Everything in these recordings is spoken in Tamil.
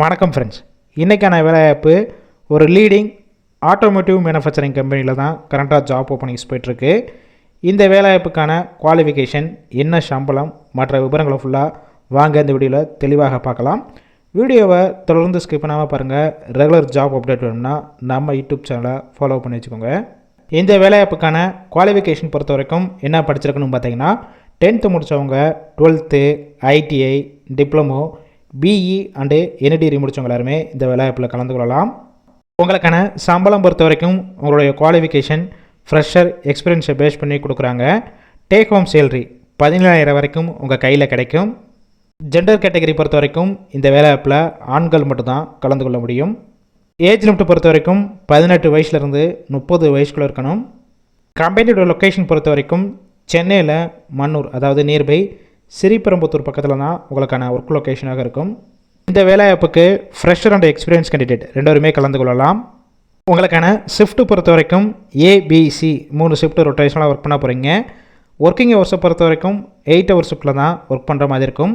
வணக்கம் ஃப்ரெண்ட்ஸ் இன்றைக்கான வேலைவாய்ப்பு ஒரு லீடிங் ஆட்டோமோட்டிவ் மேனுஃபேக்சரிங் கம்பெனியில் தான் கரண்ட்டாக ஜாப் ஓப்பனிங்ஸ் போயிட்டுருக்கு. இந்த வேலைவாய்ப்புக்கான குவாலிஃபிகேஷன் என்ன சம்பளம் மற்ற விவரங்களை ஃபுல்லாக வாங்க இந்த வீடியோவில் தெளிவாக பார்க்கலாம். வீடியோவை தொடர்ந்து ஸ்கிப் பண்ணாமல் பாருங்கள் ரெகுலர் ஜாப் அப்டேட் வேணும்னா நம்ம யூடியூப் சேனலை ஃபாலோ பண்ணி வச்சுக்கோங்க. இந்த வேலைவாய்ப்புக்கான குவாலிஃபிகேஷன் பொறுத்த வரைக்கும் என்ன படிச்சிருக்குன்னு பார்த்தீங்கன்னா டென்த்து முடித்தவங்க twelfth ITI diploma BE and any degree முடித்தவங்க எல்லாருமே இந்த வேலைவாய்ப்பில் கலந்து கொள்ளலாம். உங்களுக்கான சம்பளம் பொறுத்த வரைக்கும் உங்களுடைய குவாலிஃபிகேஷன் ஃப்ரெஷர் எக்ஸ்பீரியன்ஸை பேஸ் பண்ணி கொடுக்குறாங்க. டேக் ஹோம் சேலரி பதினேழாயிரம் வரைக்கும் உங்கள் கையில் கிடைக்கும். ஜெண்டர் கேட்டகரி பொறுத்த வரைக்கும் இந்த வேலைவாய்ப்பில் ஆண்கள் மட்டும்தான் கலந்து கொள்ள முடியும். ஏஜ் லிமிட் பொறுத்த வரைக்கும் பதினெட்டு வயசுலேருந்து முப்பது வயசுக்குள்ளே இருக்கணும். கம்பெனியோட லொக்கேஷன் பொறுத்த வரைக்கும் சென்னையில் மன்னூர் அதாவது நியர்பை சிறிபெரும்புத்தூர் பக்கத்தில் தான் உங்களுக்கான ஒர்க் லொக்கேஷனாக இருக்கும். இந்த வேலைவாய்ப்புக்கு ஃப்ரெஷர் அண்ட் எக்ஸ்பீரியன்ஸ் கேண்டிடேட் ரெண்டோருமே கலந்து கொள்ளலாம். உங்களுக்கான ஷிஃப்ட்டு பொறுத்த வரைக்கும் ஏபிசி மூணு ஷிஃப்ட் ரொட்டேஷனாக ஒர்க் பண்ண போகிறீங்க ஒர்க்கிங் ஹவர்ஸை பொறுத்த வரைக்கும் எயிட் ஹவர் ஷிஃப்ட்டில் தான் ஒர்க் பண்ணுற மாதிரி இருக்கும்.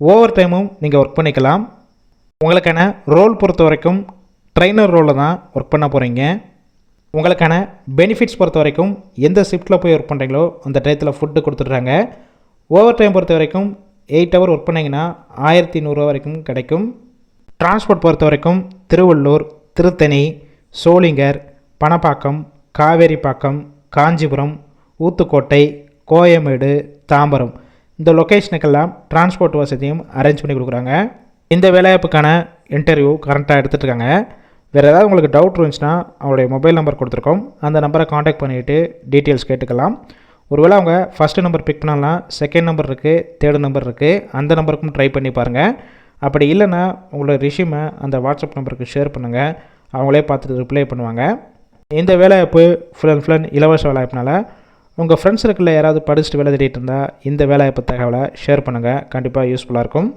ஓவர் டைமும் நீங்கள் ஒர்க் பண்ணிக்கலாம். உங்களுக்கான ரோல் பொறுத்த வரைக்கும் ட்ரைனர் ரோலில் தான் ஒர்க் பண்ண போகிறீங்க உங்களுக்கான பெனிஃபிட்ஸ் பொறுத்த வரைக்கும் எந்த ஷிஃப்ட்டில் போய் ஒர்க் பண்ணுறீங்களோ அந்த டயத்தில் ஃபுட்டு கொடுத்துட்றாங்க. ஓவர் டைம் பொறுத்த வரைக்கும் எயிட் ஹவர் ஒர்க் பண்ணிங்கன்னா ஆயிரத்தி நூறுரூவா வரைக்கும் கிடைக்கும். டிரான்ஸ்போர்ட் பொறுத்த வரைக்கும் திருவள்ளூர் திருத்தணி சோளிங்கர் பணப்பாக்கம் காவேரிப்பாக்கம் காஞ்சிபுரம் ஊத்துக்கோட்டை கோயமேடு தாம்பரம். இந்த லொக்கேஷனுக்கெல்லாம் டிரான்ஸ்போர்ட் வசதியும் அரேஞ்ச் பண்ணி கொடுக்குறாங்க. இந்த வேலைவாய்ப்புக்கான இன்டர்வியூ கரண்ட்டாக எடுத்துகிட்டு இருக்காங்க வேறு ஏதாவது உங்களுக்கு டவுட் இருந்துச்சுன்னா அவங்களுடைய மொபைல் நம்பர் கொடுத்துருக்கோம். அந்த நம்பரை காண்டாக்ட் பண்ணிவிட்டு டீட்டெயில்ஸ் கேட்டுக்கலாம். ஒருவேளை அவங்க ஃபஸ்ட்டு நம்பர் பிக் பண்ணலாம் செகண்ட் நம்பர் இருக்குது தேர்டு நம்பர் இருக்குது அந்த நம்பருக்கும் ட்ரை பண்ணி பாருங்கள் அப்படி இல்லைன்னா உங்களோட ரிஷ்யூமை அந்த வாட்ஸ்அப் நம்பருக்கு ஷேர் பண்ணுங்கள் அவங்களே பார்த்துட்டு ரிப்ளை பண்ணுவாங்க. இந்த வேலைவாய்ப்பு ஃபுல் அண்ட் ஃபுல் இலவச வேலைவாய்ப்புனால உங்கள் ஃப்ரெண்ட்ஸ் சர்க்கிளில் யாராவது படிச்சுட்டு வேலை தேடிட்டு இருந்தால் இந்த வேலைவாய்ப்பு தகவலை ஷேர் பண்ணுங்கள் கண்டிப்பாக யூஸ்ஃபுல்லாக இருக்கும்.